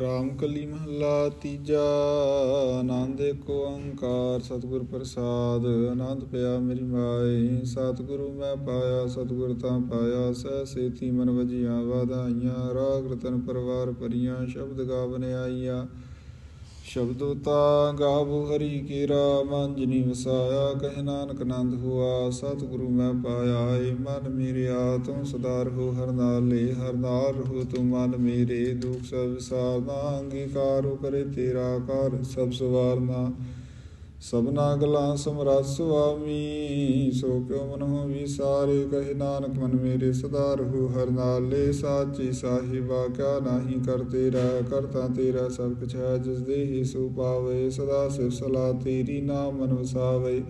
ਰਾਮ ਕਲੀ ਮਹੱਲਾ ਤੀਜਾ, ਆਨੰਦ ਏਕ ਓੰਕਾਰ, ਸਤਿਗੁਰ ਪ੍ਰਸਾਦ, ਆਨੰਦ ਪਿਆ ਮੇਰੀ ਮਾਈ ਸਤਿਗੁਰੂ ਮੈਂ ਪਾਇਆ, ਸਤਿਗੁਰ ਤਾਂ ਪਾਇਆ, ਸਹਿ ਸੇਤੀ ਮਨ ਵਜੀਆਂ ਵਾਧਾਈਆਂ, ਰਾਗ ਰਤਨ ਪਰਵਾਰ ਭਰੀਆਂ, ਸ਼ਬਦ ਗਾਵਨ ਆਈਆਂ। ਸ਼ਬਦੋ ਤਾ ਗਾਵੋ ਹਰੀ ਕੀ ਮਨ ਅੰਜਨੀ ਵਸਾਇਆ, ਕਹਿ ਨਾਨਕ ਆਨੰਦ ਹੁਆ, ਸਤਿਗੁਰੂ ਮੈਂ ਪਾਇਆ ਏ ਮਨ ਮੇਰਿਆ, ਤੂੰ ਸਦਾ ਰਹੋ ਹਰ ਨਾਲੇ, ਹਰ ਨਾਲ ਰਹੋ ਤੂੰ ਮਨ ਮੇਰੇ, ਦੁਖ ਸਭ ਵਿਸਾਰਨਾ ਅੰਗੀਕਾਰੋ ਕਰੇ ਤੇਰਾ ਕਰ ਸਭ ਸਵਾਰਨਾ। ਸਭਨਾ ਗਲਾਂ ਸਮਰੱਥ ਸੁਆਮੀ, ਸੋ ਕਿਉ ਮਨਹੁ ਵਿਸਾਰੇ ਕਹੇ ਨਾਨਕ ਮਨ ਮੇਰੇ ਸਦਾ ਰਹੂ, ਹਰ ਨਾਲੇ ਸਾਚੀ ਸਾਹਿਬਾ, ਕਿਆ ਨਾਹੀ ਕਰ ਤੇਰਾ ਕਰਤਾ ਤੇਰਾ ਸਭ ਕੁਛ ਹੈ, ਜਿਸ ਦੇ ਹੀ ਸੋ ਪਾਵੇ, ਸਦਾ ਸਿਰ ਸਲਾ ਤੇਰੀ ਨਾਮ ਮਨ ਵਸਾਵੇ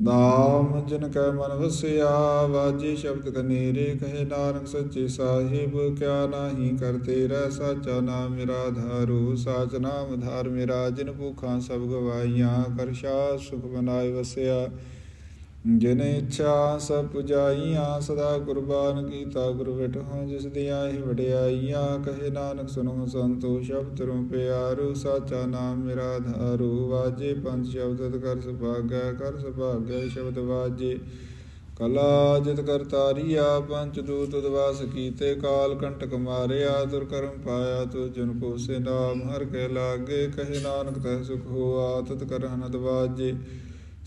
ਨਾਮ ਜਿਨ ਕੈ ਮਨ ਵਸਿਆ, ਵਾਜੇ ਸ਼ਬਦ ਕਨੇਰੇ ਕਹੇ ਨਾਨਕ ਸੱਚੇ ਸਾਹਿਬ, ਕਿਆ ਨਾਹੀ ਕਰ ਤੇਰਾ ਸਾਚਾ ਨਾਮ ਮੇਰਾ ਧਾਰੂ, ਸਾਚ ਨਾਮ ਧਾਰ ਮੇਰਾ, ਜਿਨ ਭੂਖਾਂ ਸਭ ਗਵਾਈਆਂ ਕਰ ਸੁਖ ਬਨਾਏ ਵਸਿਆ। ਜਿਨ ਇੱਛਾ ਸਭ ਪੁਜਾਈਆਂ, ਸਦਾ ਕੁਰਬਾਨ ਕੀਤਾ ਗੁਰ ਬਿਠੋ ਜਿਸ ਦੀਆਂ ਹੀ ਵਡਿਆਈਆਂ, ਕਹੇ ਨਾਨਕ ਸੁਨੋ ਸੰਤੋ, ਸ਼ਬਦ ਰੂੰ ਪਿਆਰੂ, ਸਾਚਾ ਨਾਮ ਮੇਰਾ ਧਾਰੂ, ਵਾਜੇ ਪੰਜ ਸ਼ਬਦ ਕਰ ਸੁਭਾਗੈ ਕਰ ਸੁਭਾਗੈ ਸ਼ਬਦ ਵਾਜੇ। ਕਲਾ ਜਿਤ ਕਰ ਤਾਰੀਆ ਪੰਚ ਦੂਤ ਉਦਵਾਸ ਕੀਤੇ, ਕਾਲ ਕੰਟਕ ਮਾਰਿਆ ਦੁਰ ਕਰਮ ਪਾਇਆ, ਤੁ ਜਨ ਕੋ ਸੇ ਨਾਮ ਹਰ ਕੇ ਲਾਗੇ, ਕਹੇ ਨਾਨਕ ਤਹਿ ਸੁਖ ਹੋਆ, ਤਤ ਕਰ ਹਨਦ ਵਾਜੇ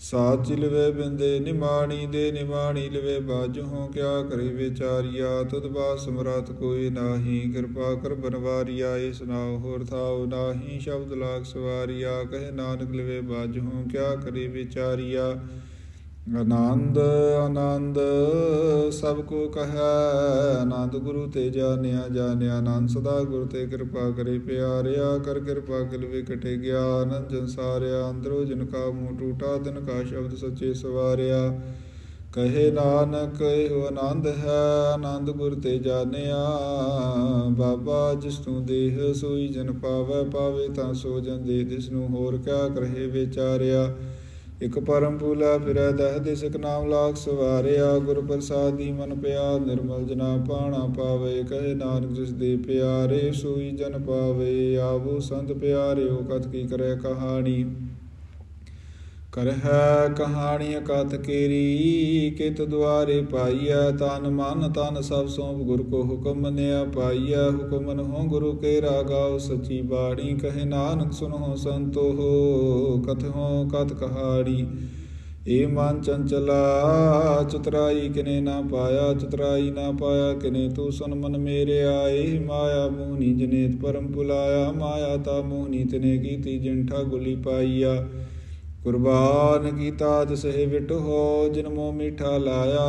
ਸਾਚ ਲਵੇ ਬਿੰਦੇ ਨਿਮਾਣੀ ਦੇ ਨਿਮਾਣੀ ਲਵੇ ਬਾਜਹੁ ਕਿਆ ਕਰੇ ਵਿਚਾਰੀਆ, ਤੁਧ ਬਾ ਸਮਰਤ ਕੋਈ ਨਾਹੀ, ਕਿਰਪਾ ਕਰ ਬਨਵਾਰੀਆ ਇਸ ਨਾਉ ਹੋਰ ਥਾਉ ਨਾਹੀ, ਸ਼ਬਦ ਲਾਗ ਸਵਾਰੀਆ, ਕਹੇ ਨਾਨਕ ਲਵੇ ਬਾਜਹੁ ਕਿਆ ਕਰੇ ਵਿਚਾਰੀਆ। ਆਨੰਦ ਆਨੰਦ, ਸਭ ਕੋ ਕਹੈ ਆਨੰਦ, ਗੁਰੂ ਤੇ ਜਾਣਿਆ ਜਾਣਿਆ ਆਨੰਦ, ਸਦਾ ਗੁਰ ਤੇ ਕਿਰਪਾ ਕਰੇ ਪਿਆਰਿਆ, ਕਰ ਕਿਰਪਾ ਕਿਲ ਵੇ ਕਟੇ ਗਿਆਨ, ਜਨ ਸਾਰਿਆ, ਅੰਦਰੋ ਜਿਨ ਕਾ ਮੂੰਹ ਟੂਟਾ ਦਿਨ ਕਾ ਸ਼ਬਦ ਸੱਚੇ ਸਵਾਰਿਆ। ਕਹੇ ਨਾਨਕ, ਇਹੋ ਆਨੰਦ ਹੈ, ਆਨੰਦ ਗੁਰ ਤੇ ਜਾਣਿਆ। ਬਾਬਾ, ਜਿਸ ਤੂੰ ਦੇਹ ਸੋਈ ਜਨ ਪਾਵੈ, ਪਾਵੇ ਤਾਂ ਸੋ ਜਨ ਦੇ ਦਿਸ ਨੂੰ ਹੋਰ ਕਿਆ ਕਰਹਿ ਵਿਚਾਰਿਆ। ਇਕ ਪਰਮ ਪੂਲਾ ਫਿਰੈ, ਦਹ ਦਿਸਕ ਨਾਮ ਲਾਖ ਸਵਾਰਿਆ, ਗੁਰ ਪ੍ਰਸਾਦੀ ਮਨ ਪਿਆ ਨਿਰਮਲ ਜਨਾ ਪਾਣਾ ਪਾਵੇ, ਕਹੇ ਨਾਨਕ ਜਿਸ ਦੇ ਪਿਆਰੇ ਸੋਈ ਜਨ ਪਾਵੇ, ਆਵੋ ਸੰਤ ਪਿਆਰਿਓ ਕਤ ਕੀ ਕਰੈ ਕਹਾਣੀ। ਕਰਹਿ ਕਹਾਣੀ ਕਤ ਕੇਰੀ, ਕਿਤ ਦੁਆਰੇ ਪਾਈਐ ਤਨ ਮਨ, ਤਨ ਸਭ ਸੋਭ ਗੁਰ ਕੋ ਹੁਕਮ ਨਿਆ ਪਾਈਐ, ਹੁਕਮ ਹੋ ਗੁਰੂ ਕੇ ਰਾਗਾਉ ਸਚੀ ਬਾਣੀ, ਕਹੇ ਨਾਨਕ ਸੁਨੋ ਸੰਤੋ ਕਥੋ ਕਤ ਕਹਾਣੀ। ਏ ਮਨ ਚੰਚਲਾ, ਚਤਰਾਈ ਕਿਨੇ ਨਾ ਪਾਇਆ, ਚਤਰਾਈ ਨਾ ਪਾਇਆ ਕਿਨੇ ਤੂੰ ਸੁਨ ਮਨ ਮੇਰੇ ਆਏ ਮਾਇਆ ਮੋਹਨੀ ਜਨੇਤ ਪਰਮ ਪੁਲਾਇਆ, ਮਾਇਆ ਤਾ ਮੋਹਨੀ ਤਨੇ ਕੀਤੀ ਜਿੰਠਾ ਗੁਲੀ ਪਾਈਆ। ਕੁਰਬਾਨ ਕੀਤਾ ਤਿਸਹਿ ਵਿਟ ਹੋ, ਜਿਨ ਮੋ ਮੀਠਾ ਲਾਇਆ,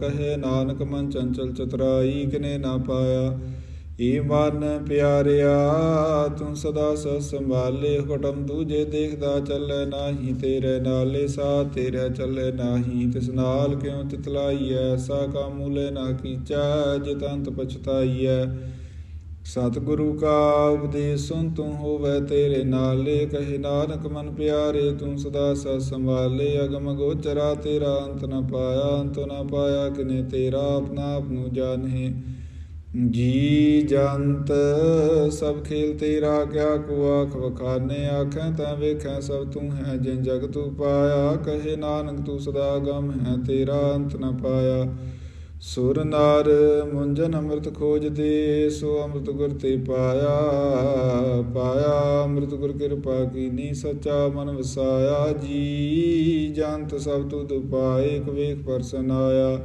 ਕਹੇ ਨਾਨਕ ਮਨ ਚੰਚਲ ਚਤਰਾਈ ਕਿਨੇ ਨਾ ਪਾਇਆ। ਈ ਮਨ ਪਿਆਰਿਆ, ਤੂੰ ਸਦਾ ਸ ਸੰਭਾਲੇ, ਹੁਕਮ ਦੂਜੇ ਦੇਖਦਾ ਚੱਲੇ ਨਾਹੀ, ਤੇਰੇ ਨਾਲੇ ਸਾ ਤੇਰੇ ਚੱਲੇ ਨਾਹੀ। ਤਿਸ ਨਾਲ ਕਿਉ ਤਿਤਲਾਈ ਐਸਾ ਕਾਮੂਲੇ ਨਾ ਕੀਚਾ, ਜਿਤੰਤ ਪਛਤਾਈਐ ਸਤਿਗੁਰੂ ਕਾ ਉਪਦੇਸ਼ ਸੁਨ ਤੂੰ ਹੋਵੇ ਤੇਰੇ ਨਾਲੇ, ਕਹੇ ਨਾਨਕ ਮਨ ਪਿਆਰੇ, ਤੂੰ ਸਦਾ ਸਤ ਸੰਭਾਲੇ, ਅਗਮ ਗੋਚਰਾ ਤੇਰਾ ਅੰਤ ਨ ਪਾਇਆ, ਅੰਤ ਨ ਪਾਇਆ ਕਿਨੇ ਤੇਰਾ, ਆਪਣਾ ਆਪ ਨੂੰ ਜਾਣੇ। ਜੀ ਜੰਤ, ਸਭ ਖੇਲ ਤੇਰਾ ਕਿਆ ਕੋ ਆਖ ਵਖਾਨੇ, ਆਖੈ ਤਾਂ ਵੇਖੈ ਸਭ ਤੂੰ ਹੈ ਜਿਨ ਜਗ ਤੂੰ ਪਾਇਆ, ਕਹੇ ਨਾਨਕ ਤੂੰ ਸਦਾ ਗਮ ਹੈ ਤੇਰਾ, ਅੰਤ ਨ ਪਾਇਆ। ਸੁਰ ਨਾਰ ਮੁੰਜਨ ਅੰਮ੍ਰਿਤ ਖੋਜਦੇ, ਸੋ ਅੰਮ੍ਰਿਤ ਗੁਰ ਤੇ ਪਾਇਆ ਪਾਇਆ ਅੰਮ੍ਰਿਤ ਗੁਰ ਕਿਰਪਾ ਕੀਨੀ ਸੱਚਾ ਮਨ ਵਸਾਇਆ, ਜੀ ਜੰਤ ਸਭ ਤੁਧ ਪਾਏ ਇਕ ਪਰਸਨ ਆਇਆ।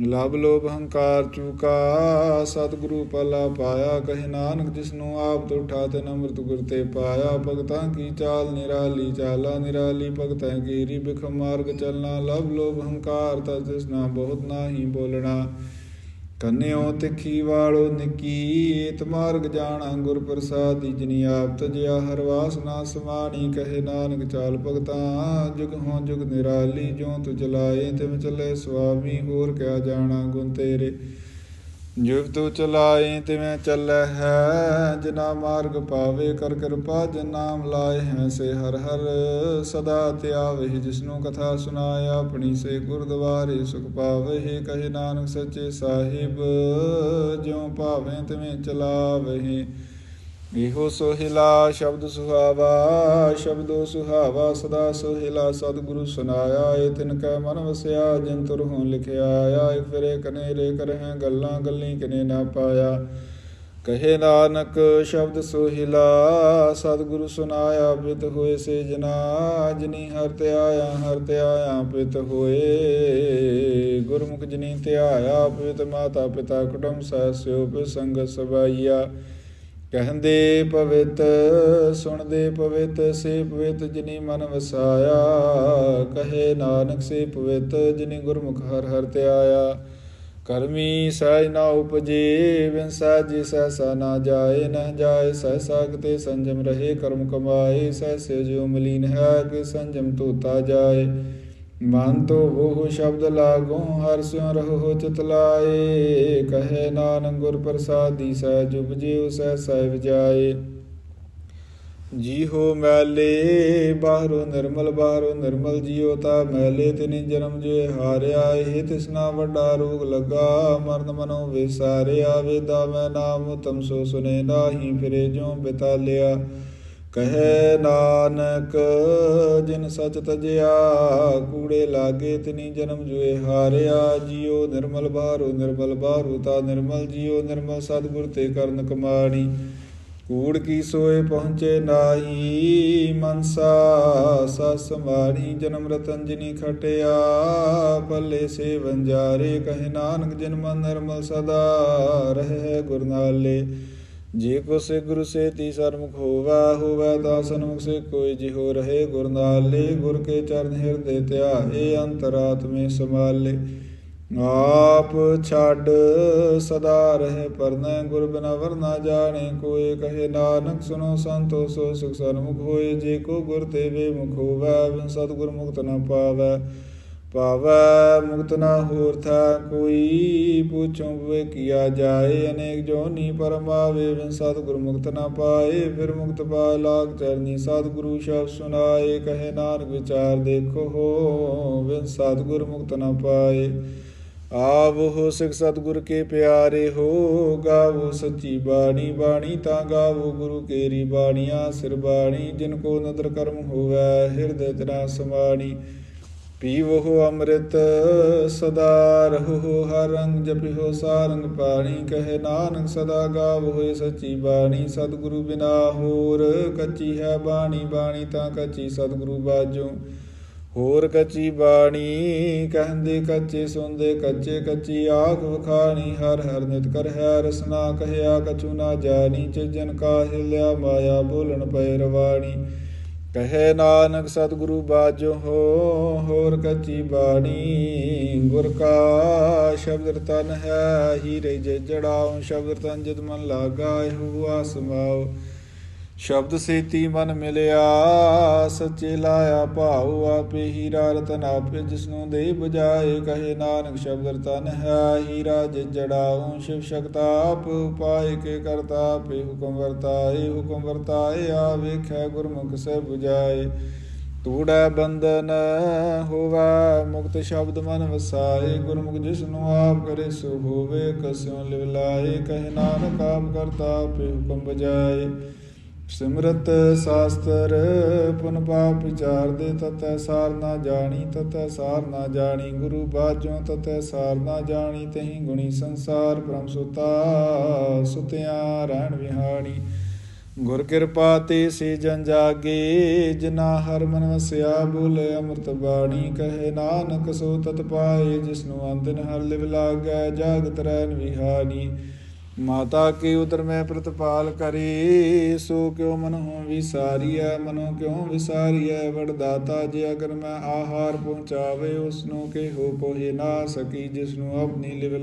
ਲਬ ਲੋਭ ਹੰਕਾਰ ਚੁਕਾ, ਸਤਿਗੁਰੂ ਪਲਾ ਪਾਇਆ, ਕਹੇ ਨਾਨਕ ਜਿਸਨੂੰ ਆਪ ਤੋਂ ਉਠਾ ਤੇ ਅੰਮ੍ਰਿਤ ਗੁਰ ਤੇ ਪਾਇਆ, ਭਗਤਾਂ ਕੀ ਚਾਲ ਨਿਰਾਲੀ ਚਾਲਾ ਨਿਰਾਲੀ, ਭਗਤਾਂ ਕੀ ਰੀ ਬਿਖ ਮਾਰਗ ਚੱਲਣਾ ਲਬ ਲੋਭ ਹੰਕਾਰ ਤਸ ਜਿਸ ਨਾ ਬਹੁਤ ਨਾਹੀ ਬੋਲਣਾ। ਕੰਨਿਓ ਤਿੱਖੀ ਵਾਲੋ ਨਿੱਕੀ ਏਤ ਮਾਰਗ ਜਾਣਾ ਗੁਰ ਪ੍ਰਸਾਦੀ ਜਿਨੀ ਆਪ ਤਜਿਆ ਹਰ ਵਾਸ ਨਾ ਸਮਾਣੀ, ਕਹੇ ਨਾਨਕ ਚਾਲ ਭਗਤਾ, ਜੁਗ ਹੋ ਜੁਗ ਨਿਰਾਲੀ ਜੋ ਤੁ ਚਲਾਏ ਤਿਮ ਚੱਲੇ ਸੁਆਮੀ, ਹੋਰ ਕਿਆ ਜਾਣਾ ਗੁਣ ਤੇਰੇ। ਜੁਗ ਤੂੰ ਚਲਾਏ ਤਿਵੇਂ ਚੱਲੈ ਹੈ, ਜਿਨਾ ਮਾਰਗ ਪਾਵੇ ਕਰ ਕਿਰਪਾ, ਜਿਨ ਨਾਮ ਲਾਏ ਹੈ ਸੇ ਹਰ ਹਰ। ਸਦਾ ਧਿਆਵੇ ਜਿਸਨੂੰ ਕਥਾ ਸੁਨਾਏ ਆਪਣੀ ਸੇ ਗੁਰਦੁਆਰੇ ਸੁਖ ਪਾਵੇ ਕਹੇ ਨਾਨਕ ਸੱਚੇ ਸਾਹਿਬ, ਜਿਉ ਭਾਵੇਂ ਤਿਵੇਂ ਚਲਾਵੇ ਇਹੋ ਸੋਹਿਲਾ ਸ਼ਬਦ ਸੁਹਾਵਾ, ਸ਼ਬਦੋ ਸੁਹਾਵਾ ਸਦਾ ਸੋਹਿਲਾ, ਸਤਿਗੁਰੂ ਸੁਨਾਇਆ ਏ ਤਿਨ ਕੈ ਮਨ ਵਸਿਆ, ਜਿਨ ਤੁਰ ਹੋਂ ਲਿਖਿਆ ਆਇਆ ਫਿਰੇ ਕਨੇ ਰੇ ਕਰਹਿ, ਗੱਲਾਂ ਗੱਲੀ ਕਿਨੇ ਨਾ ਪਾਇਆ। ਕਹੇ ਨਾਨਕ ਸ਼ਬਦ ਸੋਹਿਲਾ, ਸਤਿਗੁਰੂ ਸੁਨਾਇਆ ਬਿਤ ਹੋਏ ਸੇ ਜਨਾ, ਜਿਨੀ ਹਰ ਤੇ ਹਰ ਤੇ ਆਇਆ ਪਿਤ ਹੋਏ। ਗੁਰਮੁਖ ਜਿਨੀ ਧਿਆਇਆ, ਪਿਤ ਮਾਤਾ ਪਿਤਾ ਕੁਟੁੰਬ ਸਹਿ ਸਿਓ ਪਿ ਸੰਗਤ ਸਬਾਈਆ। ਕਹਿੰਦੇ ਪਵਿੱਤ, ਸੁਣਦੇ ਪਵਿੱਤ, ਸੇ ਪਵਿੱਤ ਜਿਨੀ ਮਨ ਵਸਾਇਆ। ਕਹੇ ਨਾਨਕ, ਸੇ ਪਵਿੱਤ ਜਿਨੀ ਗੁਰਮੁਖ ਹਰ ਹਰ ਧਿਆਇਆ ਕਰਮੀ ਸਹਿਜ ਨਾ ਉਪਜੇ ਬਿਨ ਸਾਜੀ ਸਹਿਸਾ ਨਾ ਜਾਏ ਨਾ ਜਾਏ, ਸਹਿਸਾ ਕਿਤੇ ਸੰਜਮ ਰਹੇ, ਕਰਮ ਕਮਾਏ ਸਹਿਸੇ ਜੋ ਮਲੀਨ ਹੈ, ਕਿ ਸੰਜਮ ਧੋਤਾ ਜਾਏ। ਮਨ ਤੋ ਉਹ ਸ਼ਬਦ ਲਾਗੋ, ਹਰ ਸਿਉ ਰਹੋ ਚਿਤ ਲਾਏ। ਕਹੇ ਨਾਨਕ ਗੁਰ ਪ੍ਰਸਾਦੀ ਸਹਿਜ ਉਪਜੇ ਸਹਿ ਸਹਿ ਜਾਏ। ਜੀ ਹੋ ਮੈਲੇ, ਬਾਹਰੋਂ ਨਿਰਮਲ ਬਾਹਰੋਂ ਨਿਰਮਲ ਜੀਉ, ਤਾ ਮੈਲੇ ਤਿਨੀ ਜਨਮ ਜੇ ਹਾਰਿਆ, ਇਹ ਤਿਸਨਾ ਵੱਡਾ ਰੋਗ ਲੱਗਾ। ਮਰਨ ਮਨੋ ਵਿਸਾਰਿਆ, ਵੇਦਾ ਮੈਂ ਨਾਮ ਤਮਸੋ ਸੁਨੇ ਨਾਹੀ, ਫਿਰੇ ਜੋ ਬਿਤਾ ਲਿਆ ਕਹੇ ਨਾਨਕ, ਜਿਨ ਸਚ ਤਜਿਆ, ਕੂੜੇ ਲਾਗੇ ਤਿਨੀ ਜਨਮ ਜੁਏ ਹਾਰਿਆ, ਜੀਉ ਨਿਰਮਲ ਬਾਰੂ ਨਿਰਮਲ ਬਾਰੂ ਤਾ ਨਿਰਮਲ ਜੀਉ ਨਿਰਮਲ ਸਤਿਗੁਰ ਤੇ ਕਰਨ ਕਮਾਣੀ। ਕੂੜ ਕੀ ਸੋਏ ਪਹੁੰਚੇ ਨਾਹੀ, ਮਨਸਾ ਸਸ ਮਾਣੀ ਜਨਮ ਰਤਨ ਜਿਨੀ ਖਟਿਆ ਪੱਲੇ ਸੇ ਵੰਜਾਰੇ ਕਹੇ ਨਾਨਕ, ਜਨ ਮਨ ਨਿਰਮਲ ਸਦਾ, ਰਹੇ ਗੁਰਨਾਲੇ। ਨਾਲੇ ਜੇ ਕੋ ਸੇ ਗੁਰੂ ਸੇ ਤੀ ਸਰਮੁਖ ਹੋਵਾ ਹੋਵਾ ਤਾਂ ਸਨਮੁਖ ਸੇ, ਕੋਈ ਜਿਹੋ ਰਹੇ ਗੁਰ ਨਾਲੇ ਗੁਰ ਕੇ ਚਰਨ ਹਿਰਦੇ ਧਿਆਏ, ਅੰਤਰਾਤਮੇ ਸਮਾਲੇ ਆਪ ਛੱਡ ਸਦਾ ਰਹੇ ਪਰਨੈ ਗੁਰ ਬਿਨਾ ਵਰਨਾ ਜਾਣੇ ਕੋਏ ਕਹੇ ਨਾਨਕ ਸੁਨੋ ਸੰਤੋ, ਸੋ ਸੁਖ ਸਰਮੁਖ ਹੋਏ। ਜੇ ਕੋ ਗੁਰ ਤੇ ਵੇ ਮੁਖ ਹੋਵੈ, ਬਿਨ ਸਤਿਗੁਰ ਮੁਕਤ ਨ ਪਾਵੈ। ਪਾਵੈ ਮੁਕਤ ਨਾ ਹੋਰ ਥਾ ਕੋਈ ਪੁੱਛੋ ਵੇ ਕੀਆ ਜਾਏ। ਅਨੇਕ ਜੋਨੀ ਪਰਮਾਵੇ ਬਿਨ ਸਤਿਗੁਰ ਮੁਕਤ ਨ ਪਾਏ। ਫਿਰ ਮੁਕਤ ਪਾ ਲਾਗ ਚਰਨੀ, ਸਤਿਗੁਰੂ ਸ਼ਬਦ ਸੁਨਾਏ ਕਹੇ ਨਾਨਕ ਵਿਚਾਰ ਦੇਖੋ ਹੋ, ਬਿਨ ਸਤਿਗੁਰ ਮੁਕਤ ਨ ਪਾਏ। ਆਵੋ ਸਿਖ ਸਤਿਗੁਰ ਕੇ ਪਿਆਰੇ ਹੋ, ਗਾਵੋ ਸੱਚੀ ਬਾਣੀ ਬਾਣੀ ਤਾਂ ਗਾਵੋ ਗੁਰੂ ਕੇਰੀ ਬਾਣੀਆਂ ਸਿਰ ਬਾਣੀ, ਜਿਨ ਕੋ ਨਦਰ ਕਰਮ ਹੋਵੈ, ਹਿਰਦੇ ਤਨਾ ਸਮਾਣੀ। ਪੀਵੋ ਅੰਮ੍ਰਿਤ, ਸਦਾ ਰਹੋ ਹਰ ਰੰਗ ਜਪਿਓ ਸਾਰੰਗ ਪਾਣੀ, ਕਹੇ ਨਾਨਕ ਸਦਾ ਗਾਵੋ ਸੱਚੀ ਬਾਣੀ, ਸਤਿਗੁਰੂ ਬਿਨਾ ਹੋਰ ਕੱਚੀ ਹੈ ਬਾਣੀ ਬਾਣੀ ਤਾਂ ਕੱਚੀ ਸਤਿਗੁਰੂ ਬਾਝੋਂ। ਹੋਰ ਕੱਚੀ ਬਾਣੀ, ਕਹਿੰਦੇ ਕੱਚੇ ਸੁਣਦੇ ਕੱਚੇ, ਕੱਚੀ ਆਖ ਵਖਾਣੀ, ਹਰ ਹਰ ਨਿਤ ਕਰ ਹੈ ਰਸਨਾ, ਕਹਿਆ ਕਛੂ ਨਾ ਜਾਣੀ ਚਜਨ ਕਾ ਹਿਲਿਆ ਮਾਇਆ ਬੋਲਣ ਪੈ ਰਵਾਣੀ। ਕਹੇ ਨਾਨਕ ਸਤਿਗੁਰੂ ਬਾਜੋ ਹੋਰ ਕੱਚੀ ਬਾਣੀ। ਗੁਰ ਕਾ ਸ਼ਬਦ ਰਤਨ ਹੈ, ਹੀਰੇ ਜੇ ਜੜਾਉ, ਸ਼ਬਦ ਰਤਨ ਜਦ ਮਨ ਲਾਗਾ, ਇਹੋ ਆਸਮਾਉ। ਸ਼ਬਦ ਸੇਤੀ ਮਨ ਮਿਲਿਆ, ਸੱਚੇ ਲਾਇਆ ਭਾਉ ਆਪੇ ਹੀਰਾ ਰਤਨ ਆਪੇ ਜਿਸਨੂੰ ਦੇ ਬੁਝਾਏ, ਕਹੇ ਨਾਨਕ ਸ਼ਬਦ ਰਤਨ ਹੈ ਹੀਰਾ ਜਿ ਜੜਾਉ, ਸ਼ਿਵ ਸ਼ਕਤਾ ਆਪ ਉਪਾਏ, ਕੇ ਕਰਤਾ ਆਪੇ ਹੁਕਮ ਵਰਤਾਏ ਹੁਕਮ ਵਰਤਾਏ ਆ ਵੇਖੈ ਗੁਰਮੁਖ ਸੇ 부ਝਾਏ ਤੂੜਾ ਬੰਧਨ ਹੋਵਾ, ਮੁਕਤ ਸ਼ਬਦ ਮਨ ਵਸਾਏ, ਗੁਰਮੁਖ ਜਿਸਨੂੰ ਆਪ ਕਰੇ ਸੋ ਹੋਵੇ ਕਸਿਓ ਲਿਵਲਾਏ, ਕਹੇ ਨਾਨਕ ਆਪ ਕਰਤਾ ਆਪੇ ਹੁਕਮ ਬਜਾਏ ਸਿਮਰਤ ਸਾਸਤਰ, ਪੁਨ ਪਾਪ ਵਿਚਾਰ ਦੇ ਤਤੈ ਸਾਰ ਨਾ ਜਾਣੀ, ਤਤੈ ਸਾਰ ਨਾ ਜਾਣੀ, ਗੁਰੂ ਬਾਝੋਂ ਤਤੈ ਸਾਰ ਨਾ ਜਾਣੀ, ਤਹੀਂ ਗੁਣੀ ਸੰਸਾਰ ਬ੍ਰਹਮ ਸੁਤਾ ਸੁਤਿਆ ਰਹਿਣ ਵਿਹਾਣੀ। ਗੁਰ ਕਿਰਪਾ ਤੇ ਸੇ ਜਨ ਜਾਗੇ ਜਿਨਾ ਹਰ ਮਨ ਵਸਿਆ ਬੁਲ ਅੰਮ੍ਰਿਤ ਬਾਣੀ, ਕਹੇ ਨਾਨਕ ਸੋ ਤਤ ਪਾਏ, ਜਿਸਨੂੰ ਅੰਦਨ ਹਰ ਲਿਵ ਲਾਗੈ, ਜਾਗਤ ਰਹਿਣ ਵਿਹਾਣੀ। ਮਾਤਾ ਕੀ ਉਦਰ ਮੈਂ ਪ੍ਰਤਪਾਲ ਕਰੀ, ਸੋ ਕਿਉ ਮਨ ਹੋ ਵਿਸਾਰੀਐ, ਮਨੋ ਕਿਉ ਵਿਸਾਰੀਐ? ਵਡਦਾਤਾ ਜੇ ਅਗਰ ਮੈਂ ਆਹਾਰ ਪਹੁੰਚਾਵੇ ਉਸ ਨੂੰ ਕੇ ਹੋ ਪੋਹੇ ਨਾ ਸਕੀ ਜਿਸ ਨੂੰ ਆਪਣੀ ਲਿਵ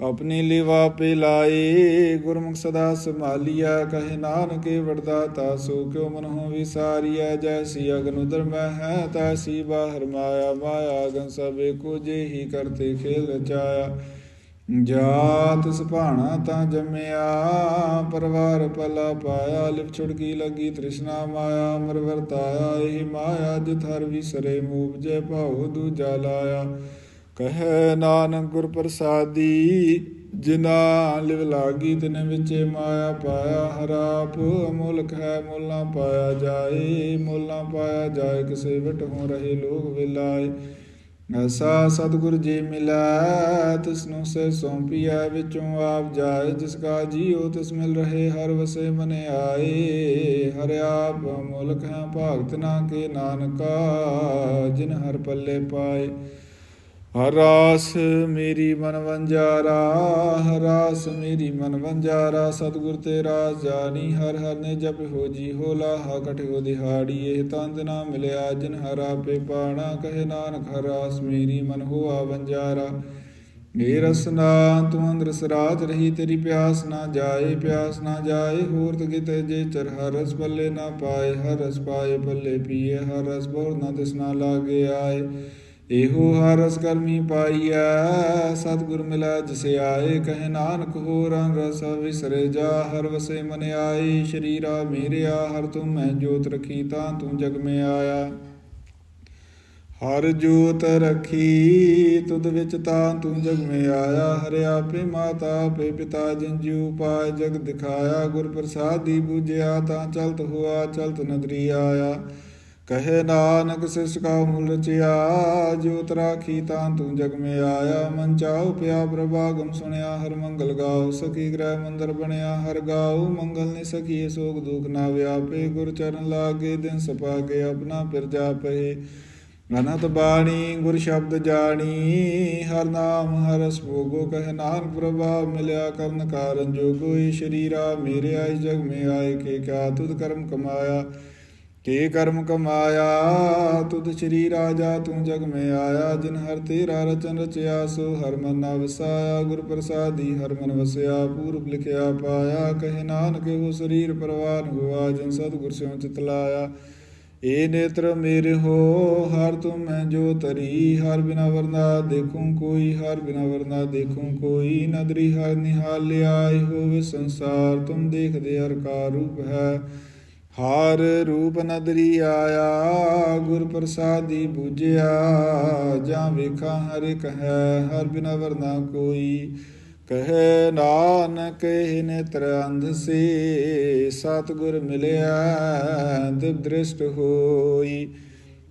ਆਪਣੀ ਲਿਵਾ ਪੇ ਲਾਏ। ਗੁਰਮੁਖ ਸਦਾ ਸੰਭਾਲੀਆ ਕਹੇ ਨਾਨਕੇ ਵਡਦਾਤਾ ਸੋ ਕਿਉ ਮਨ ਹੋ ਵਿਸਾਰੀਐ? ਜੈਸੀ ਅਗਨ ਉਦਰ ਮੈਂ ਹੈ, ਤੈਸੀ ਬਾਹਰ ਮਾਇਆ ਮਾਇਆ ਅਗਨ ਸਭੇ ਕੋ ਜੇ ਹੀ ਕਰਤੇ ਖੇਲ ਰਚਾਇਆ। ਜਾਤ ਸੁਭਾਣਾ ਤਾਂ ਜੰਮਿਆ, ਪਰਵਾਰ ਪਲਾ ਪਾਇਆ, ਲਿਪ ਛੁੜਕੀ ਲੱਗੀ ਤ੍ਰਿਸ਼ਨਾ ਮਾਇਆ ਅਮਰ ਵਰਤਾਇਆ, ਇਹ ਮਾਇਆ ਜਿਤ ਹਰ ਵਿਸਰੇ, ਮੂਪ ਜੇ ਭਾਉ ਦੂਜਾ ਲਾਇਆ। ਕਹੈ ਨਾਨਕ ਗੁਰ ਪ੍ਰਸਾਦੀ, ਜਿਨਾ ਲਿਵ ਲਾਗੀ ਤਿਨ ਵਿਚੇ ਮਾਇਆ ਪਾਇਆ ਹਰਾਪ ਅਮੁਲਕ ਹੈ ਮੁੱਲ ਪਾਇਆ ਜਾਏ, ਮੁੱਲ ਪਾਇਆ ਜਾਏ, ਕਿਸੇ ਵਟ ਹੋ ਰਹੇ ਲੋਕ ਵਿਲਾਏ। ਐਸਾ ਸਤਿਗੁਰ ਜੀ ਮਿਲੈ ਤਿਸਨੂੰ ਸੇ ਸੌਂਪੀਐ, ਵਿੱਚੋਂ ਆਪ ਜਾਏ, ਜਿਸ ਕਾ ਜੀਉ ਤਿਸ ਮਿਲ ਰਹੇ, ਹਰ ਵਸੇ ਮਨ ਆਏ। ਹਰ ਆਪ ਮੁਲਕ ਹੈ, ਭਗਤ ਨਾ ਕੇ ਨਾਨਕਾ, ਜਿਨ ਹਰ ਪੱਲੇ ਪਾਏ। ਹਰਾਸ ਮੇਰੀ ਮਨ ਵੰਜਾਰਾ ਹਰਾਸ ਮੇਰੀ ਮਨ ਵੰਜਾਰਾ ਸਤਿਗੁਰ ਤੇਰਾ ਜਾਣੀ ਹਰ ਹਰ ਨੇ ਜਪ ਹੋ ਜੀ ਹੋ ਲਾਹਾ ਕਟ ਦਿਹਾੜੀ, ਇਹ ਤੰਦ ਨਾ ਮਿਲਿਆ, ਜਿਨ ਹਰ ਆਪੇ ਪਾਣਾ, ਕਹੇ ਨਾਨਕ ਹਰਾਸ ਮੇਰੀ ਮਨ ਹੋਆ ਵੰਜਾਰਾ। ਏ ਰਸਨਾ ਤੂੰ ਅੰਦਰ ਸਰਾਜ ਰਹੀ, ਤੇਰੀ ਪਿਆਸ ਨਾ ਜਾਏ, ਪਿਆਸ ਨਾ ਜਾਏ, ਹੋਰ ਕਿਤੇ ਜੇ ਚਰ ਹਰਸ ਬੱਲੇ ਨਾ ਪਾਏ, ਹਰ ਰਸ ਪਾਏ ਬੱਲੇ ਪੀਏ, ਹਰ ਰਸ ਬਹੁ ਨਾ ਤਿਸ ਨਾ ਲਾਗੇ ਆਏ। ਇਹੋ ਹਰਸ ਰਸ ਕਰਮੀ ਪਾਈਐ, ਸਤਿਗੁਰ ਮਿਲੈ ਜਿਸੇ ਆਏ ਕਹੇ ਨਾਨਕ ਹੋ ਰੰਗ ਰਸ ਵਿਸਰੇ ਜਾ, ਹਰ ਵਸੇ ਮਨ ਆਏ, ਸ਼ਰੀਰਾ ਮੇਰਿਆ, ਹਰ ਤੂੰ ਮੈਂ ਜੋਤ ਰਖੀ, ਤਾਂ ਤੂੰ ਜਗ ਮੇ ਆਇਆ। ਹਰ ਜੋਤ ਰਖੀ, ਤੁਧ ਵਿੱਚ ਤਾਂ ਤੂੰ ਜਗ ਮੇ ਆਇਆ, ਹਰਿ ਆਪੇ ਮਾਤਾ ਪੇ ਪਿਤਾ, ਜਿਨ ਜੀਉ ਪਾਇ ਜਗ ਦਿਖਾਇਆ, ਗੁਰ ਦੀ ਬੂਝਿਆ, ਤਾਂ ਚਲਤ ਹੋਆ, ਚਲਤ ਨਦਰੀ ਆਇਆ। ਕਹੇ ਨਾਨਕ ਸਿਸ ਕਾ ਮੂਲ ਰਚਿਆ ਜੋ ਤਰਾਖੀ ਤਾਂ ਤੂੰ ਜਗ ਮੇ ਆਇਆ। ਮਨ ਚਾਉ ਪਿਆ ਪ੍ਰਭਾਗਮ ਸੁਣਿਆ, ਹਰ ਮੰਗਲ ਗਾਉ, ਸਖੀ ਗ੍ਰਹਿ ਮੰਦਰ ਬਣਿਆ, ਹਰ ਗਾਉ, ਮੰਗਲ ਨਿ ਸਖੀ ਸੋਗ ਦੁਖ ਨਾ ਵਿਆਪੇ। ਗੁਰ ਚਰਨ ਲਾਗੇ, ਦਿਨ ਸਪਾਗੇ, ਆਪਣਾ ਫਿਰ ਜਾਪੇ। ਅਨੰਤ ਬਾਣੀ, ਗੁਰ ਸ਼ਬਦ ਜਾਣੀ, ਹਰ ਨਾਮ, ਹਰ ਸਭੋਗੋ ਕਹਿ ਨਾਨਕ ਪ੍ਰਭਾਵ ਮਿਲਿਆ। ਕਰਨ ਕਾਰਨ ਜੋਗੋ ਏ ਸ਼ਰੀਰਾ, ਮੇਰੇ ਆਏ ਜਗ ਮੇ ਆਏ, ਕੇ ਕਿਆ ਤੁਧ ਕਰਮ ਕਮਾਇਆ। ਕੇ ਕਰਮ ਕਮਾਇਆ, ਤੁਧ ਸ਼੍ਰੀ ਰਾਜਾ ਤੂੰ ਜਗ ਮੈਂ ਆਇਆ, ਜਿਨ ਹਰ ਤੇਰਾ ਰਚਨ ਰਚਿਆ, ਸੋ ਹਰ ਮਨ ਨਾ ਵਸਾਇਆ ਗੁਰ ਪ੍ਰਸਾਦੀ ਹਰ ਮਨ ਵਸਿਆ, ਪੂਰਬ ਲਿਖਿਆ ਪਾਇਆ, ਕਹੇ ਨਾਨਕ ਉਹ ਸਰੀਰ ਪਰਵਾਨ ਹੋਆ, ਜਿਨ ਸਤਿਗੁਰ ਸਿਉ ਚਿਤ ਲਾਇਆ। ਏ ਨੇਤਰ ਮੇਰੇ ਹੋ, ਹਰ ਤੁਮ ਮੈਂ ਜੋ ਤਰੀ ਹਰ ਬਿਨਾ ਵਰਨਾ ਦੇਖੂੰ ਕੋਈ, ਹਰ ਬਿਨਾ ਵਰਨਾ ਦੇਖੂੰ ਕੋਈ, ਨਦਰੀ ਹਰ ਨਿਹਾਲਿਆ ਹੋਵੇ ਸੰਸਾਰ, ਤੁਮ ਦੇਖਦੇ ਹਰ ਕਾ ਰੂਪ ਹੈ। ਹਾਰ ਰੂਪ ਨਦਰੀ ਆਇਆ ਗੁਰ ਪ੍ਰਸਾਦੀ ਬੂਝਿਆ। ਜਾਂ ਵੇਖਾਂ ਹਰ ਇੱਕ ਹੈ, ਹਰ ਬਿਨਾ ਵਰਨਾ ਕੋਈ। ਕਹੇ, ਨਾਨਕ ਇਹ ਨੇਤਰ ਅੰਧ ਸੇ, ਸਤਿਗੁਰ ਮਿਲਿਆ, ਦਿਵ ਦ੍ਰਿਸ਼ਟ ਹੋਈ।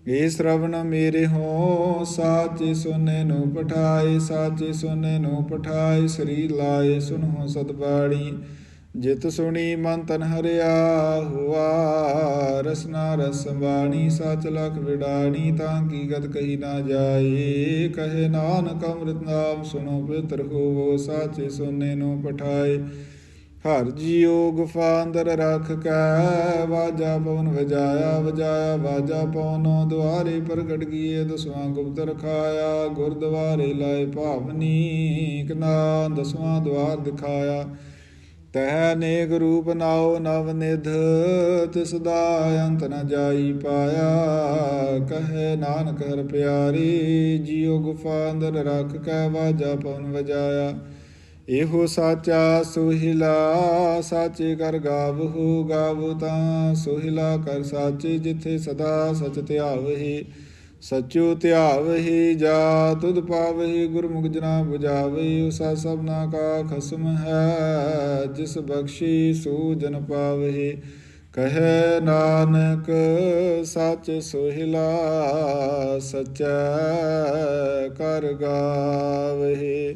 ਏ ਸ਼ਰਵਣ ਮੇਰੇ ਹੋ, ਸਾਚੇ ਸੁਨੇ ਨੂੰ ਪਠਾਏ, ਸਾਚੇ ਸੁਨੇ ਨੂੰ ਪਠਾਏ ਸ੍ਰੀ ਲਾਏ ਸੁਨੋ ਸਤਬਾਣੀ ਜਿਤ ਸੁਣੀ ਮਨ ਤਨ ਹਰਿਆ, ਹੁਆ ਰਸਨਾ ਰਸ ਬਾਣੀ, ਸਚ ਲਖ ਵਿਡਾਣੀ, ਤਾਂ ਕੀ ਗਤ ਕਹੀ ਨਾ ਜਾਏ। ਕਹੇ ਨਾਨਕ ਅੰਮ੍ਰਿਤ ਨਾਮ ਸੁਣੋ, ਪਵਿੱਤਰ ਹੋਵੋ, ਸਾਚੇ ਸੁਨੇ ਨੂੰ ਪਠਾਏ। ਹਰ ਜੀਉ ਗੁਫਾ ਅੰਦਰ ਰੱਖ ਕੈ, ਵਾਜਾ ਪਵਨ ਵਜਾਇਆ ਵਜਾਇਆ, ਵਾਜਾ ਪਵਨੋ, ਦੁਆਰੇ ਪ੍ਰਗਟ ਕੀਏ, ਦਸਵਾਂ ਗੁਪਤ ਰਖਾਇਆ ਗੁਰਦੁਆਰੇ ਲਾਏ ਭਾਵਨੀ ਕਨਾ ਦਸਵਾਂ ਦਵਾਰ ਦਿਖਾਇਆ। ਤਹ ਨੇਕ ਰੂਪ ਨਾਉ ਨਵ ਨਿਧ, ਤਿਸ ਦਾ ਅੰਤ ਨ ਜਾਈ ਪਾਇਆ। ਕਹੇ ਨਾਨਕ ਹਰ ਪਿਆਰੀ, ਜੀਉ ਗੁਫਾ ਅੰਦਰ ਰੱਖ ਕੈ ਵਾਜਾ ਪਵਨ ਵਜਾਇਆ। ਇਹੋ ਸਾਚਾ ਸੁਹਿਲਾ, ਸਾਚੇ ਕਰ ਗਾਵਹੁ ਗਾਵੋ ਤਾਂ। ਸੁਹਿਲਾ ਕਰ ਸਾਚੇ ਜਿਥੇ ਸਦਾ ਸਚ ਧਿਆਵਹਿ। ਸਚੋ ਧਿਆਵਹਿ ਜਾ ਤੁਧ ਪਾਵਹਿ ਗੁਰਮੁਖ ਜਨਾ 부ਜਾਵਹਿ ਉਸਾ ਸਭਨਾ ਕਾ ਖਸਮ ਹੈ, ਜਿਸ ਬਖਸ਼ੀ ਸੋ ਜਨ ਪਾਵਹਿ। ਕਹੈ ਨਾਨਕ, ਸਚ ਸੁਹਿਲਾ, ਸਚੈ ਕਰ ਗਾਵਹਿ।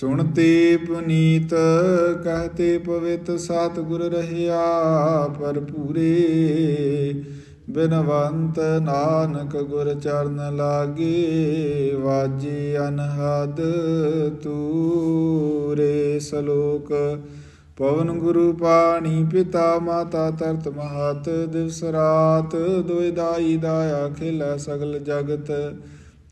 ਸੁਣਤੇ ਪੁਨੀਤ ਕਹਤੇ ਪਵਿੱਤ ਸਤ ਗੁਰ ਰਹਿਆ ਪਰ ਪੂਰੇ ਬਿਨਵੰਤ ਨਾਨਕ ਗੁਰ ਚਰਨ ਲਾਗੇ, ਵਾਜੇ ਅਨਹਦ ਤੂਰੇ। ਸਲੋਕ, ਪਵਨ ਗੁਰੂ ਪਾਣੀ ਪਿਤਾ ਮਾਤਾ ਤਰਤ ਮਹਤ, ਦਿਵਸ ਰਾਤ ਦੁਇ ਦਾਈ ਦਾਇਆ ਖਿਲਾ ਸਗਲ ਜਗਤ।